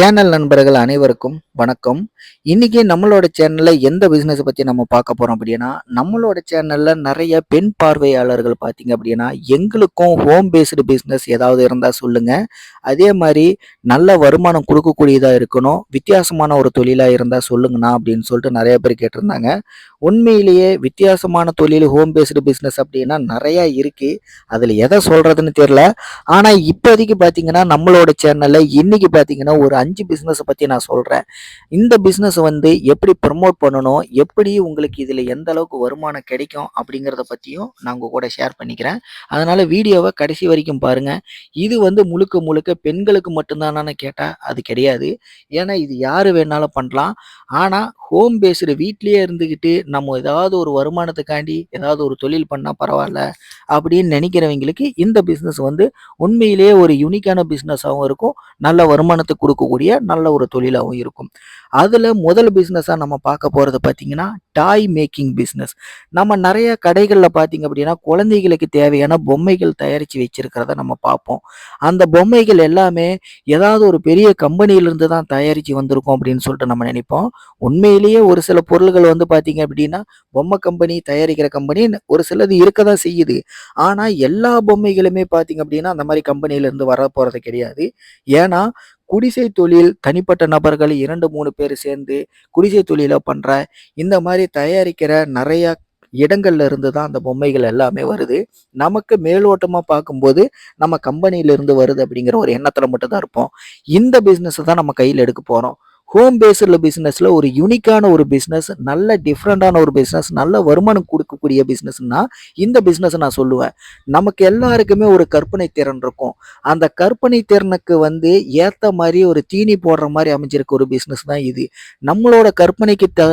Channel நண்பர்கள் அனைவருக்கும் வணக்கம். இன்னைக்கு நம்மளோட சேனல்ல எந்த பிசினஸ் பத்தி நம்ம பார்க்க போறோம் அப்படின்னா நம்மளோட சேனல்ல நிறைய பெண் பார்வையாளர்கள் பார்த்தீங்க அப்படின்னா எங்களுக்கும் ஹோம் பேஸ்டு பிசினஸ் ஏதாவது இருந்தா சொல்லுங்க. அதே மாதிரி நல்ல வருமானம் கொடுக்கக்கூடியதா இருக்கணும் வித்தியாசமான ஒரு தொழிலா இருந்தா சொல்லுங்கண்ணா அப்படின்னு சொல்லிட்டு நிறைய பேர் கேட்டிருந்தாங்க. உண்மையிலேயே வித்தியாசமான தொழில் ஹோம் பேஸ்டு பிசினஸ் அப்படின்னா நிறைய இருக்கு. அதுல எதை சொல்றதுன்னு தெரியல. ஆனா இப்போதைக்கு பாத்தீங்கன்னா நம்மளோட சேனல்ல இன்னைக்கு பாத்தீங்கன்னா ஒரு அஞ்சு இன்ச் பிஸ்னஸை பற்றி நான் சொல்கிறேன் இந்த பிஸ்னஸை வந்து எப்படி ப்ரமோட் பண்ணணும்? எப்படி உங்களுக்கு இதில் எந்த அளவுக்கு வருமானம் கிடைக்கும்? அப்படிங்கிறத பற்றியும் நான் உங்கள் கூட ஷேர் பண்ணிக்கிறேன். அதனால் வீடியோவை கடைசி வரைக்கும் பாருங்கள் இது வந்து முழுக்க முழுக்க பெண்களுக்கு மட்டும்தானான்னு கேட்டால் அது கிடையாது. ஏன்னா இது யார் வேணாலும் பண்ணலாம். ஆனால் ஹோம் பேஸ்டு வீட்லேயே இருந்துக்கிட்டு நம்ம ஏதாவது ஒரு வருமானத்துக்காண்டி ஏதாவது ஒரு தொழில் பண்ணால் பரவாயில்ல அப்படின்னு நினைக்கிறவங்களுக்கு இந்த பிஸ்னஸ் வந்து உண்மையிலேயே ஒரு யூனிக்கான பிஸ்னஸாகவும் இருக்கும். நல்ல வருமானத்தை கொடுக்கும். கொடுக்கக்கூடிய நல்ல ஒரு தொழிலாகவும் இருக்கும். அதில் முதல் பிஸ்னஸாக நம்ம பார்க்க போகிறது பார்த்தீங்கன்னா டாய் மேக்கிங் பிஸ்னஸ் நம்ம நிறைய கடைகளில் பார்த்தீங்க அப்படின்னா குழந்தைகளுக்கு தேவையான பொம்மைகள் தயாரித்து வச்சுருக்கிறத நம்ம பார்ப்போம். அந்த பொம்மைகள் எல்லாமே ஏதாவது ஒரு பெரிய கம்பெனியிலிருந்து தான் தயாரித்து வந்திருக்கும் அப்படின்னு சொல்லிட்டு நம்ம நினைப்போம். உண்மையிலேயே ஒரு சில பொருள்கள் வந்து பார்த்தீங்க அப்படின்னா பொம்மை கம்பெனி தயாரிக்கிற கம்பெனி ஒரு சிலது இருக்க தான் செய்யுது. ஆனால் எல்லா பொம்மைகளுமே பார்த்தீங்க அப்படின்னா அந்த மாதிரி கம்பெனியிலேருந்து வர போகிறது கிடையாது. ஏன்னா குடிசை தொழில் தனிப்பட்ட நபர்கள் இரண்டு மூணு பேர் சேர்ந்து குடிசை தொழிலை பண்ணுற இந்த மாதிரி தயாரிக்கிற நிறையா இடங்கள்ல இருந்து தான் அந்த பொம்மைகள் எல்லாமே வருது. நமக்கு மேலோட்டமாக பார்க்கும்போது நம்ம கம்பெனியில இருந்து வருது அப்படிங்கிற ஒரு எண்ணத்தில் மட்டும் தான் இருப்போம். இந்த பிஸ்னஸை தான் நம்ம கையில் எடுக்க போகிறோம் ஹோம் பேஸ்டில் பிஸ்னஸில் ஒரு யூனிக்கான ஒரு பிஸ்னஸ் நல்ல டிஃப்ரெண்ட்டான ஒரு பிஸ்னஸ் நல்ல வருமானம் கொடுக்கக்கூடிய பிஸ்னஸ்னா இந்த பிஸ்னஸ் நான் சொல்லுவேன். நமக்கு எல்லாருக்குமே ஒரு கற்பனை திறன் இருக்கும். அந்த கற்பனை திறனுக்கு வந்து ஏற்ற மாதிரி ஒரு தீனி போடுற மாதிரி அமைஞ்சிருக்க ஒரு பிஸ்னஸ் தான் இது. நம்மளோட கற்பனைக்கு த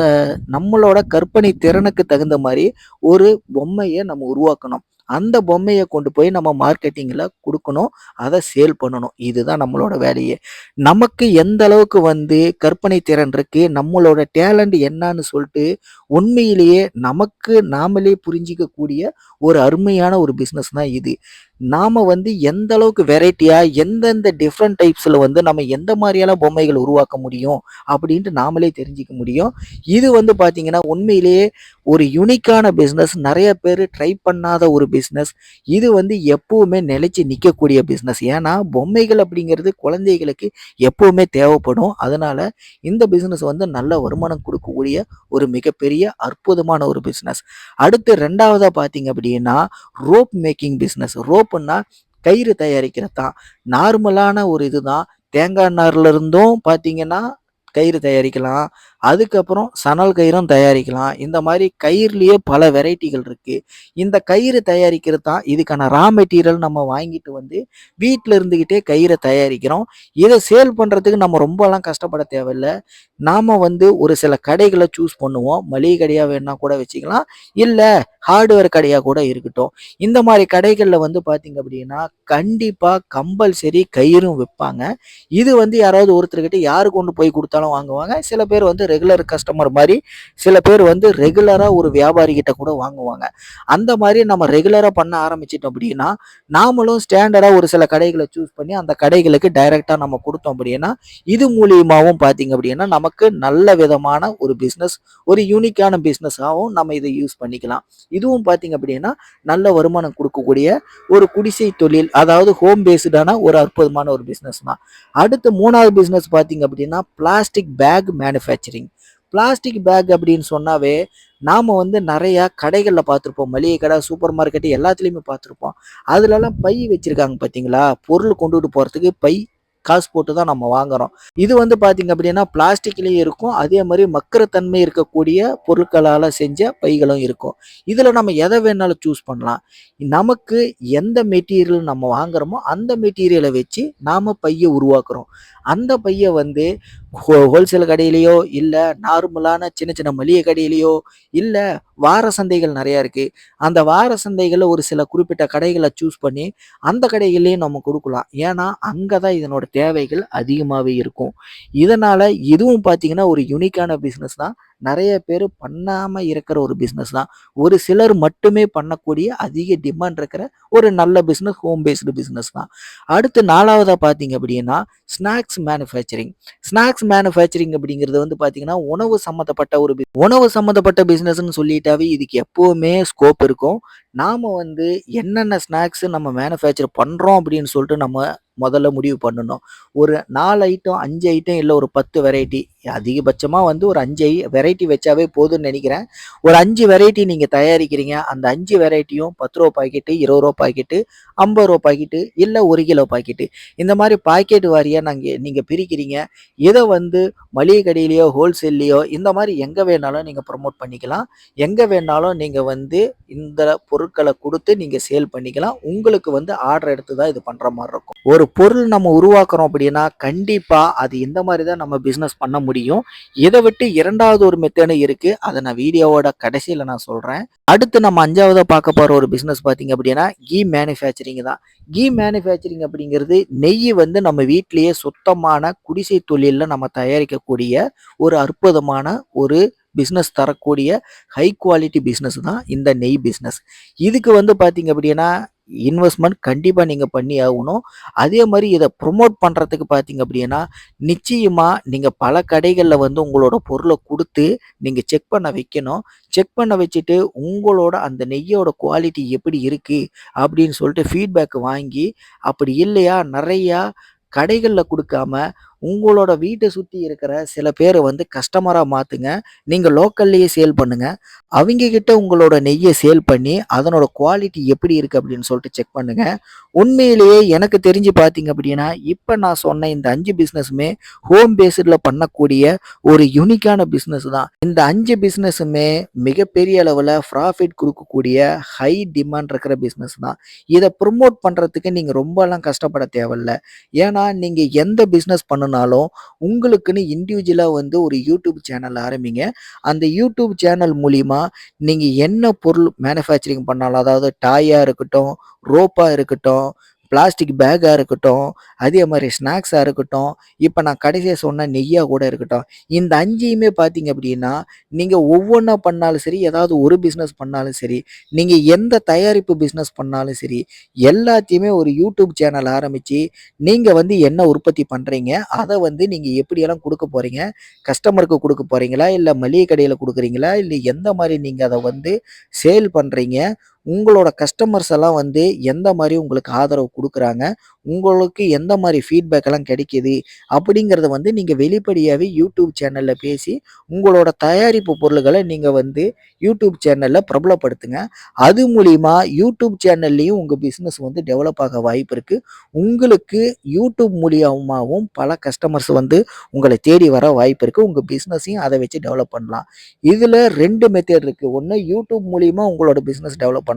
நம்மளோட கற்பனை திறனுக்கு தகுந்த மாதிரி ஒரு பொம்மையை நம்ம உருவாக்கணும். அந்த பொம்மையை கொண்டு போய் நம்ம மார்க்கெட்டிங்கில் கொடுக்கணும். அதை சேல் பண்ணணும். இதுதான் நம்மளோட வேலையே. நமக்கு எந்த அளவுக்கு வந்து கற்பனை திறன் இருக்கு நம்மளோட டேலண்ட் என்னன்னு சொல்லிட்டு உண்மையிலேயே நமக்கு நாமளே புரிஞ்சிக்கக்கூடிய ஒரு அருமையான ஒரு பிஸ்னஸ் தான் இது. நாம் வந்து எந்த அளவுக்கு வெரைட்டியாக எந்தெந்த டிஃப்ரெண்ட் டைப்ஸில் வந்து நம்ம எந்த மாதிரியான பொம்மைகள் உருவாக்க முடியும் அப்படின்ட்டு நாமளே தெரிஞ்சுக்க முடியும். இது வந்து பார்த்திங்கன்னா உண்மையிலேயே ஒரு யூனிக்கான பிஸ்னஸ் நிறைய பேர் ட்ரை பண்ணாத ஒரு பிஸ்னஸ் இது வந்து எப்போவுமே நிலைச்சி நிற்கக்கூடிய பிஸ்னஸ் ஏன்னா பொம்மைகள் அப்படிங்கிறது குழந்தைகளுக்கு எப்போவுமே தேவைப்படும். அதனால் இந்த பிஸ்னஸ் வந்து நல்ல வருமானம் கொடுக்கக்கூடிய ஒரு மிகப்பெரிய அற்புதமான ஒரு பிஸ்னஸ் அடுத்து ரெண்டாவதாக பார்த்தீங்க அப்படின்னா ரோப் மேக்கிங் பிஸ்னஸ் ரோப் ரோப்புன்னா கயிறு தயாரிக்கிறது தான் நார்மலான ஒரு இதுதான். தேங்காய் நார்ல இருந்தும் பார்த்தீங்கன்னா கயிறு தயாரிக்கலாம். அதுக்கப்புறம் சணல் கயிறும் தயாரிக்கலாம். இந்த மாதிரி கயிறுலேயே பல வெரைட்டிகள் இருக்குது இந்த கயிறு தயாரிக்கிறது தான் இதுக்கான ரா மெட்டீரியல் நம்ம வாங்கிட்டு வந்து வீட்டில் இருந்துக்கிட்டே கயிறை தயாரிக்கிறோம். இதை சேல் பண்ணுறதுக்கு நம்ம ரொம்பலாம் கஷ்டப்பட தேவையில்லை. நாம் வந்து ஒரு சில கடைகளை சூஸ் பண்ணுவோம். மளிகை கடையாக வேணால் கூட வச்சுக்கலாம். இல்லை ஹார்ட்வேர் கடையாக கூட இருக்கட்டும். இந்த மாதிரி கடைகளில் வந்து பார்த்தீங்க அப்படின்னா கண்டிப்பாக கம்பல்சரி கயிறும் விற்பாங்க இது வந்து யாராவது ஒருத்தர்கிட்ட யாரு கொண்டு போய் கொடுத்தாலும் வாங்குவாங்க. சில பேர் வந்து ரெகுலர் கஸ்டமர் மாதிரி சில பேர் வந்து ரெகுலராக ஒரு வியாபாரி கிட்ட கூட வாங்குவாங்க. அந்த மாதிரி நம்ம ரெகுலராக பண்ண ஆரம்பிச்சிட்டோம் அப்படின்னா நாமளும் ஸ்டாண்டர்டாக ஒரு சில கடைகளை சூஸ் பண்ணி அந்த கடைகளுக்கு டைரெக்டாக நம்ம கொடுத்தோம் அப்படின்னா இது மூலியமாகவும் பார்த்தீங்க அப்படின்னா நமக்கு நல்ல விதமான ஒரு பிஸ்னஸ் ஒரு யூனிக்கான பிஸ்னஸாகவும் நம்ம இதை யூஸ் பண்ணிக்கலாம். இதுவும் பார்த்தீங்க அப்படின்னா நல்ல வருமானம் கொடுக்கக்கூடிய ஒரு குடிசை தொழில் அதாவது ஹோம் பேஸ்டான ஒரு அற்புதமான ஒரு பிஸ்னஸ் தான். அடுத்து மூணாவது பிஸ்னஸ் பார்த்தீங்க அப்படின்னா plastic bag manufacturing plastic bag அப்படின்னு சொன்னாவே நாம் வந்து நிறையா கடைகளில் பார்த்துருப்போம். மளிகை கடை சூப்பர் மார்க்கெட்டு எல்லாத்துலேயுமே பார்த்துருப்போம். அதுலலாம் பை வச்சுருக்காங்க பார்த்தீங்களா பொருள் கொண்டுட்டு போகிறதுக்கு பை காசு போட்டு தான் நம்ம வாங்குறோம். இது வந்து பார்த்தீங்க அப்படின்னா பிளாஸ்டிக்லேயும் இருக்கும். அதே மாதிரி மக்கிற தன்மை இருக்கக்கூடிய பொருட்களால் செஞ்ச பைகளும் இருக்கும். இதில் நம்ம எதை வேணாலும் சூஸ் பண்ணலாம். நமக்கு எந்த மெட்டீரியல் நம்ம வாங்குறோமோ அந்த மெட்டீரியலை வச்சு நாம் பையை உருவாக்குறோம். அந்த பையை வந்து ஹோல்சேல் கடையிலையோ இல்லை நார்மலான சின்ன சின்ன மளிகை கடையிலையோ இல்லை வார சந்தைகள் நிறையா இருக்குது அந்த வார சந்தைகளில் ஒரு சில குறிப்பிட்ட கடைகளை சூஸ் பண்ணி அந்த கடைகள்லேயும் நம்ம கொடுக்கலாம். ஏன்னா அங்கே தான் இதனோட தேவைகள் அதிகமாகவே இருக்கும். இதனால் இதுவும் பார்த்தீங்கன்னா, ஒரு யூனிக்கான பிஸ்னஸ் தான். நிறைய பேர் பண்ணாமல் இருக்கிற ஒரு பிஸ்னஸ் தான். ஒரு சிலர் மட்டுமே பண்ணக்கூடிய அதிக டிமாண்ட் இருக்கிற ஒரு நல்ல பிஸ்னஸ் ஹோம் பேஸ்டு பிஸ்னஸ் தான். அடுத்து நாலாவதாக பார்த்தீங்க அப்படின்னா, ஸ்நாக்ஸ் மேனுஃபேக்சரிங். ஸ்நாக்ஸ் மேனுஃபேக்சரிங் அப்படிங்கிறது வந்து பார்த்தீங்கன்னா, உணவு சம்மந்தப்பட்ட ஒரு பி உணவு சம்மந்தப்பட்ட பிஸ்னஸ்ன்னு சொல்லிட்டாவே இதுக்கு எப்போவுமே ஸ்கோப் இருக்கும். நாம் வந்து என்னென்ன ஸ்நாக்ஸ் நம்ம மேனுஃபேக்சர் பண்ணுறோம் அப்படின்னு சொல்லிட்டு நம்ம முதல்ல முடிவு பண்ணணும். ஒரு நாலு ஐட்டம், அஞ்சு ஐட்டம் இல்லை ஒரு 10 வெரைட்டி அதிகபட்சமாக வந்து ஒரு அஞ்சு வெரைட்டி வச்சாவே போதும்னு நினைக்கிறேன் ஒரு அஞ்சு வெரைட்டி நீங்கள் தயாரிக்கிறீங்க. அந்த அஞ்சு வெரைட்டியும் பத்து ரூபா பாக்கெட்டு, இருபது ரூபா பாக்கெட்டு, ஐம்பது ரூபா பாக்கெட்டு இல்லை ஒரு கிலோ பாக்கெட்டு. இந்த மாதிரி பாக்கெட் வாரியாக நாங்கள் நீங்கள் பிரிக்கிறீங்க. இதை வந்து மளிகை கடையிலையோ ஹோல்சேல்லையோ இந்த மாதிரி எங்கே வேணாலும் நீங்கள் ப்ரமோட் பண்ணிக்கலாம். எங்கே வேணாலும் நீங்கள் வந்து இந்த பொருட்களை கொடுத்து நீங்கள் சேல் பண்ணிக்கலாம். உங்களுக்கு வந்து ஆர்டர் எடுத்து தான் இது பண்ணுற மாதிரி இருக்கும். ஒரு பொருள் நம்ம உருவாக்குறோம் அப்படின்னா, கண்டிப்பாக அது இந்த மாதிரி தான் நம்ம பிஸ்னஸ் பண்ண முடியும். இதை விட்டு இரண்டாவது ஒரு மெத்தேடும் இருக்கு. அதை நான் வீடியோவோட கடைசியில் நான் சொல்றேன். அடுத்து நம்ம அஞ்சாவதாக பார்க்க போற ஒரு பிசினஸ் பார்த்தீங்க அப்படின்னா, கீ மேனுஃபேக்சரிங் தான். கீ மேனுஃபேக்சரிங் அப்படிங்கிறது நெய் வந்து நம்ம வீட்டிலேயே சுத்தமான குடிசை தொழிலில் நம்ம தயாரிக்கக்கூடிய ஒரு அற்புதமான ஒரு பிஸ்னஸ் தரக்கூடிய ஹை குவாலிட்டி பிஸ்னஸ் தான் இந்த நெய் பிஸ்னஸ் இதுக்கு வந்து பார்த்தீங்க அப்படின்னா, இன்வெஸ்ட்மெண்ட் கண்டிப்பாக நீங்கள் பண்ணி ஆகணும். அதே மாதிரி இதை ப்ரமோட் பண்ணுறதுக்கு பார்த்தீங்க அப்படின்னா, நிச்சயமாக நீங்கள் பல கடைகளில் வந்து உங்களோட பொருளை கொடுத்து நீங்கள் செக் பண்ண வைக்கணும். செக் பண்ண வச்சுட்டு உங்களோட அந்த நெய்யோட குவாலிட்டி எப்படி இருக்குது அப்படின்னு சொல்லிட்டு ஃபீட்பேக் வாங்கி, அப்படி இல்லையா நிறையா கடைகளில் கொடுக்காம உங்களோட வீட்டை சுற்றி இருக்கிற சில பேரை வந்து கஸ்டமராக மாற்றுங்க நீங்கள் லோக்கல்லையே சேல் பண்ணுங்க. அவங்க கிட்ட உங்களோட நெய்யை சேல் பண்ணி, அதனோட குவாலிட்டி எப்படி இருக்கு அப்படின்னு சொல்லிட்டு செக் பண்ணுங்க. உண்மையிலேயே எனக்கு தெரிஞ்சு பார்த்தீங்க அப்படின்னா, இப்போ நான் சொன்ன இந்த அஞ்சு பிஸ்னஸுமே ஹோம் பேஸ்டில் பண்ணக்கூடிய ஒரு யூனிக்கான பிஸ்னஸ் தான். இந்த அஞ்சு பிஸ்னஸுமே மிகப்பெரிய அளவில் ப்ராஃபிட் குடுக்கக்கூடிய ஹை டிமாண்ட் இருக்கிற பிஸ்னஸ் தான். இதை ப்ரமோட் பண்ணுறதுக்கு நீங்கள் ரொம்பலாம் கஷ்டப்பட தேவையில்ல. ஏன்னா, நீங்கள் எந்த பிஸ்னஸ் பண்ணணும் பண்ணணும்னாலும் உங்களுக்குன்னு இண்டிவிஜுவலா வந்து ஒரு யூடியூப் சேனல் ஆரம்பிங்க. அந்த யூடியூப் சேனல் மூலிமா நீங்கள் என்ன பொருள் மேனுஃபேக்சரிங் பண்ணாலும், அதாவது டாயா இருக்கட்டும், ரோப்பா இருக்கட்டும், பிளாஸ்டிக் பேக்காக இருக்கட்டும், அதே மாதிரி ஸ்நாக்ஸாக இருக்கட்டும், இப்போ நான் கடைசியாக சொன்ன நெய்யாக கூட இருக்கட்டும். இந்த அஞ்சையுமே பார்த்தீங்க அப்படின்னா, நீங்கள் ஒவ்வொன்றா பண்ணாலும் சரி, ஏதாவது ஒரு பிஸ்னஸ் பண்ணாலும் சரி, நீங்கள் எந்த தயாரிப்பு பிஸ்னஸ் பண்ணாலும் சரி, எல்லாத்தையுமே ஒரு யூடியூப் சேனல் ஆரம்பித்து நீங்கள் வந்து என்ன உற்பத்தி பண்ணுறீங்க அதை வந்து நீங்கள் எப்படியெல்லாம் கொடுக்க போகிறீங்க கஸ்டமருக்கு கொடுக்க போகிறீங்களா இல்லை மளிகை கடையில் கொடுக்குறீங்களா இல்லை எந்த மாதிரி நீங்கள் அதை வந்து சேல் பண்ணுறீங்க உங்களோட கஸ்டமர்ஸ் எல்லாம் வந்து எந்த மாதிரி உங்களுக்கு ஆதரவு கொடுக்குறாங்க உங்களுக்கு எந்த மாதிரி ஃபீட்பேக் எல்லாம் கிடைக்குது, அப்படிங்கிறத வந்து நீங்கள் வெளிப்படையாகவே யூடியூப் சேனலில் பேசி, உங்களோட தயாரிப்பு பொருள்களை நீங்கள் வந்து யூடியூப் சேனலில் பிரபலப்படுத்துங்க. அது மூலிமா யூடியூப் சேனல்லையும் உங்கள் பிஸ்னஸ் வந்து டெவலப் ஆக வாய்ப்பு இருக்குது உங்களுக்கு யூடியூப் மூலியமாகவும் பல கஸ்டமர்ஸ் வந்து உங்களை தேடி வர வாய்ப்பு இருக்குது உங்கள் பிஸ்னஸையும் அதை வச்சு டெவலப் பண்ணலாம். இதில் ரெண்டு மெத்தேட் இருக்குது ஒன்று யூடியூப் மூலியமாக உங்களோட பிஸ்னஸ் டெவலப் பண்ணலாம்.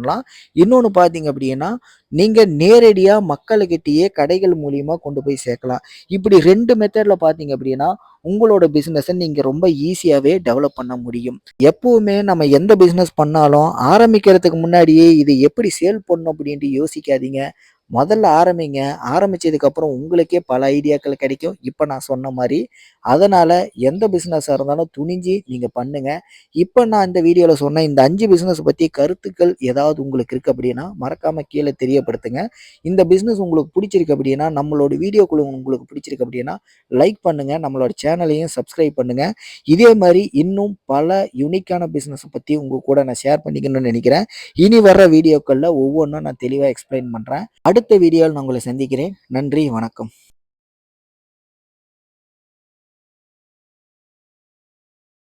இன்னொன்னு பார்த்தீங்க அப்படின்னா, நீங்கள் நேரடியாக மக்களுக்கிட்டேயே கடைகள் மூலியமாக கொண்டு போய் சேர்க்கலாம். இப்படி ரெண்டு மெத்தடில் பார்த்தீங்க அப்படின்னா, உங்களோட பிஸ்னஸை நீங்கள் ரொம்ப ஈஸியாகவே டெவலப் பண்ண முடியும். எப்பவுமே நம்ம எந்த பிஸ்னஸ் பண்ணாலும் ஆரம்பிக்கிறதுக்கு முன்னாடியே இது எப்படி சேல் பண்ணணும் அப்படின்ட்டு யோசிக்காதீங்க. முதல்ல ஆரம்பிங்க. ஆரம்பித்ததுக்கப்புறம் உங்களுக்கே பல ஐடியாக்கள் கிடைக்கும். இப்போ நான் சொன்ன மாதிரி அதனால எந்த பிஸ்னஸாக இருந்தாலும் துணிஞ்சு நீங்கள் பண்ணுங்க. இப்போ நான் இந்த வீடியோவில் சொன்ன இந்த அஞ்சு பிஸ்னஸ் பற்றி கருத்துக்கள் ஏதாவது உங்களுக்கு இருக்குது அப்படின்னா, மறக்காம கீழே தெரியப்படுத்துங்க. இந்த பிஸ்னஸ் உங்களுக்கு பிடிச்சிருக்கு அப்படின்னா, நம்மளோட வீடியோக்கள் உங்களுக்கு பிடிச்சிருக்கு அப்படின்னா, லைக் பண்ணுங்க. நம்மளோட சேனலையும் சப்ஸ்கிரைப் பண்ணுங்க. இதே மாதிரி இன்னும் பல யூனிக்கான பிஸ்னஸை பற்றி உங்கள் கூட நான் ஷேர் பண்ணிக்கணும்னு நினைக்கிறேன் இனி வர்ற வீடியோக்களில் ஒவ்வொன்றும் நான் தெளிவாக எக்ஸ்பிளைன் பண்ணுறேன் அடுத்த வீடியோவில் நான் உங்களை சந்திக்கிறேன். நன்றி, வணக்கம்.